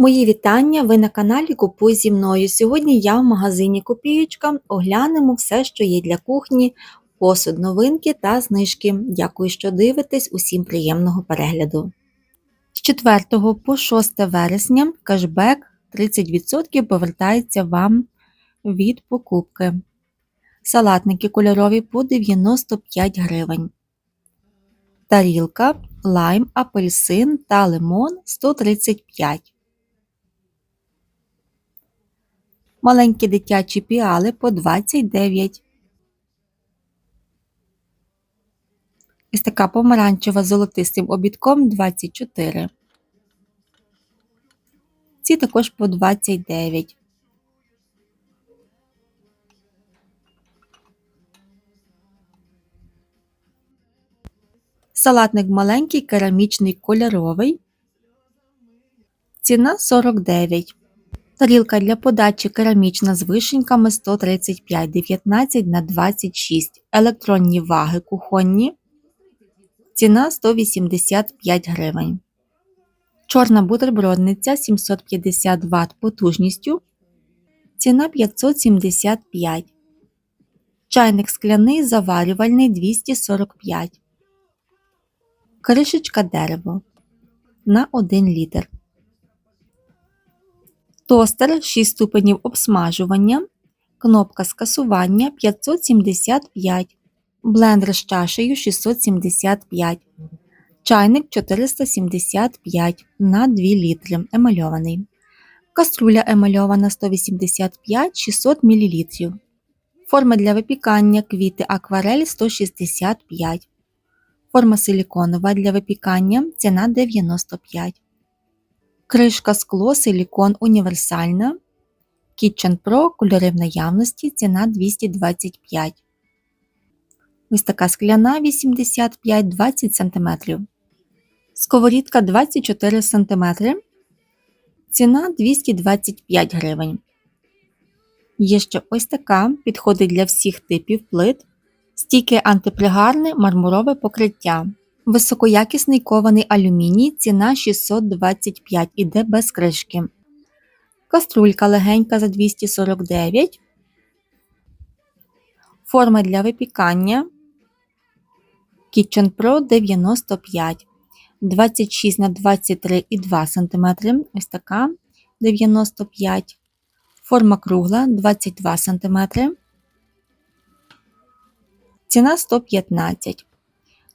Мої вітання! Ви на каналі Купуй зі мною. Сьогодні я в магазині Копієчка. Оглянемо все, що є для кухні, посуд, новинки та знижки. Дякую, що дивитесь. Усім приємного перегляду. З 4 по 6 вересня кешбек 30% повертається вам від покупки. Салатники кольорові по 95 гривень. Тарілка, лайм, апельсин та лимон 135 Маленькі дитячі піали по 29. Ось така помаранчева з золотистим обідком 24. Ці також по 29. Салатник маленький, керамічний кольоровий. Ціна 49. Тарілка для подачі керамічна з вишеньками 135 19 на 26. Електронні ваги кухонні. Ціна 185 гривень. Чорна бутербродниця 750 Вт потужністю. Ціна 575. Чайник скляний заварювальний 245. Кришечка дерево на 1 літр. Тостер 6 ступенів обсмажування. Кнопка скасування 575. Блендер з чашею 675. Чайник 475 на 2 літри. Емальований. Каструля емальована 185 600 мл. Форма для випікання квіти акварель 165. Форма силіконова для випікання ціна 95. Кришка скло силікон універсальна. Kitchen Pro кольори в наявності ціна 225. Ось така скляна 85-20 см. Сковорідка 24 см. Ціна 225 гривень. Є ще ось така, підходить для всіх типів плит. Стійке антипригарне мармурове покриття. Високоякісний кований алюміній, ціна 625 іде без кришки. Каструлька легенька за 249. Форма для випікання. Kitchen Pro 95. 26 на 23,2 см. Ось така 95. Форма кругла 22 см. Ціна 115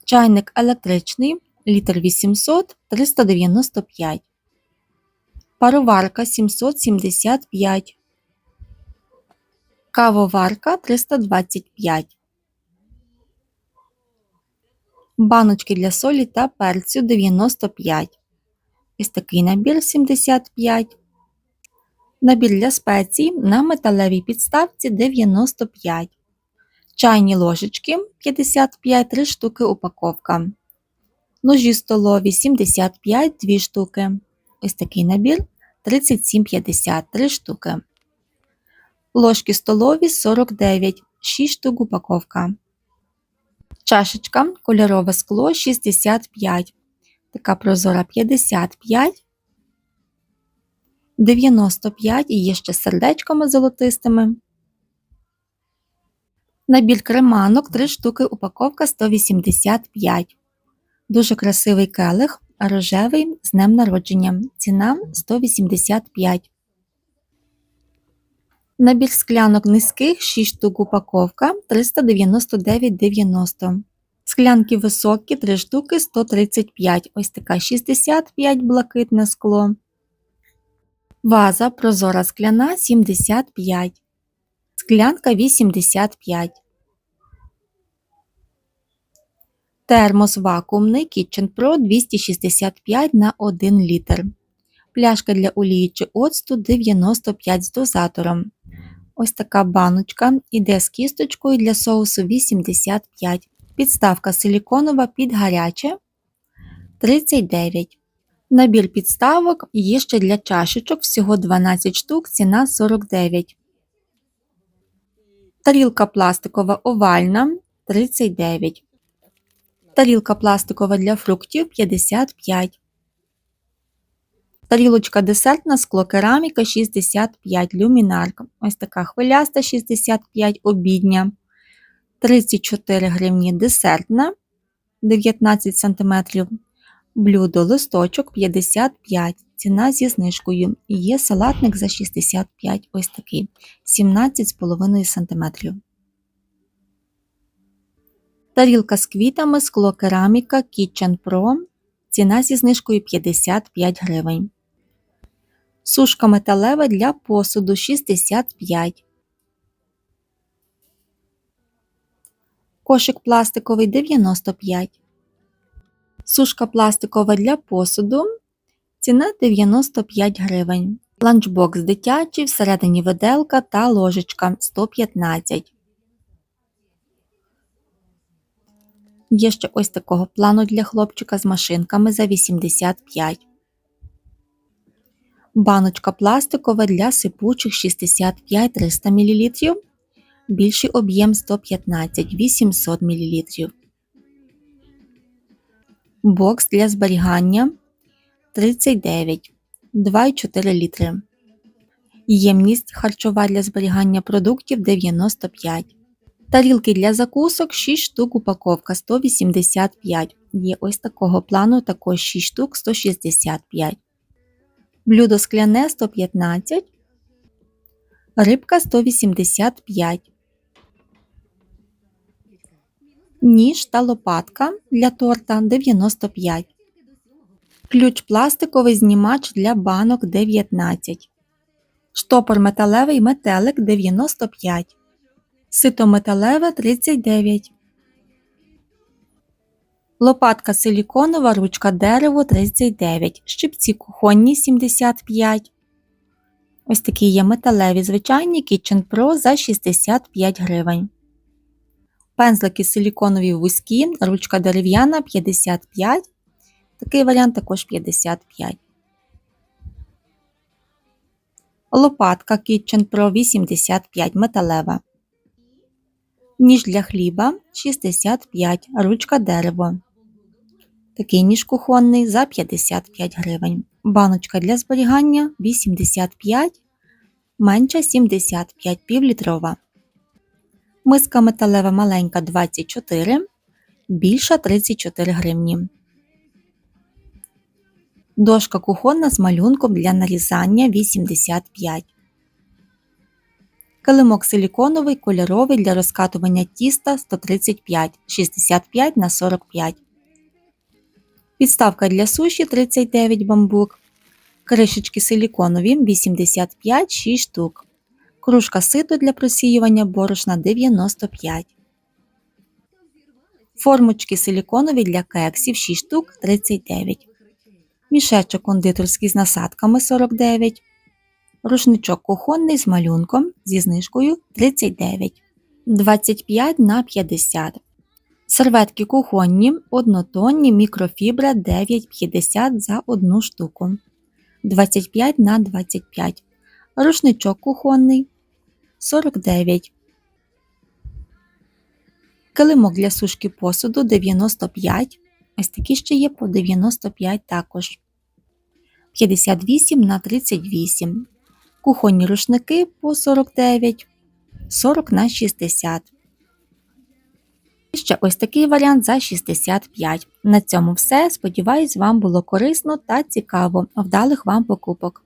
Чайник електричний літр 800 395. Пароварка 775. Кавоварка 325. Баночки для солі та перцю 95. Ось такий набір 75. Набір для спецій на металевій підставці 95. Чайні ложечки 55 3 штуки упаковка. Ножі столові 75 2 штуки. Ось такий набір 37,50 3 штуки. Ложки столові 49 6 штук упаковка. Чашечка кольорове скло 65. Така прозора 55. 95 і є ще сердечками золотистими. Набір креманок 3 штуки, упаковка 185. Дуже красивий келих, рожевий з днем народження. Ціна 185. Набір склянок низьких 6 штук упаковка 399,90. Склянки високі 3 штуки 135. Ось така 65 блакитне скло. Ваза прозора скляна 75. Склянка 85. Термос вакуумний Kitchen Pro 265 на 1 літр. Пляшка для олії чи оцту 95 з дозатором. Ось така баночка іде з кісточкою для соусу 85. Підставка силіконова під гаряче 39. Набір підставок є ще для чашечок всього 12 штук, ціна 49. Тарілка пластикова овальна 39. Тарілка пластикова для фруктів 55. Тарілочка десертна, скло кераміка 65 люмінарка. Ось така хвиляста 65 обідня. 34 гривні десертна 19 см. Блюдо листочок 55. Ціна зі знижкою. І є салатник за 65 ось такий 17,5 см. Тарілка з квітами, скло кераміка Kitchen Pro. Ціна зі знижкою 55 гривень. Сушка металева для посуду 65. Кошик пластиковий 95. Сушка пластикова для посуду. Ціна 95 гривень. Ланчбокс дитячий, всередині виделка та ложечка 115. Є ще ось такого плану для хлопчика з машинками за 85. Баночка пластикова для сипучих 65-300 мл. Більший об'єм 115 800 мл. Бокс для зберігання 39 2,4 літри. Ємність харчова для зберігання продуктів 95. Тарілки для закусок 6 штук упаковка 185. Є ось такого плану також 6 штук 165. Блюдо скляне 115. Рибка 185. Ніж та лопатка для торта 95. Ключ пластиковий знімач для банок 19. Штопор металевий метелик 95. Сито металеве 39. Лопатка силіконова, ручка дерево 39. Щипці кухонні 75. Ось такі є металеві звичайні Kitchen Pro за 65 гривень. Пензлики силіконові вузькі, ручка дерев'яна 55. Такий варіант також 55. Лопатка Kitchen Pro 85 металева. Ніж для хліба 65, ручка дерево. Такий ніж кухонний за 55 гривень. Баночка для зберігання 85, менша 75 півлітрова. Миска металева маленька 24, більша 34 гривні. Дошка кухонна з малюнком для нарізання 85. Килимок силіконовий кольоровий для розкатування тіста 135 65 на 45. Підставка для суші 39 бамбук. Кришечки силіконові 85 6 штук. Кружка ситу для просіювання борошна 95. Формочки силіконові для кексів 6 штук 39. Мішечок кондитерський з насадками 49. Рушничок кухонний з малюнком зі знижкою 39. 25 на 50. Серветки кухонні, однотонні, мікрофібра 9,50 за одну штуку. 25 на 25. Рушничок кухонний 49. Килимок для сушки посуду 95. Ось такі ще є по 95 також. 58 на 38. Кухонні рушники по 49, 40 на 60. І ще ось такий варіант за 65. На цьому все. Сподіваюсь, вам було корисно та цікаво. Вдалих вам покупок!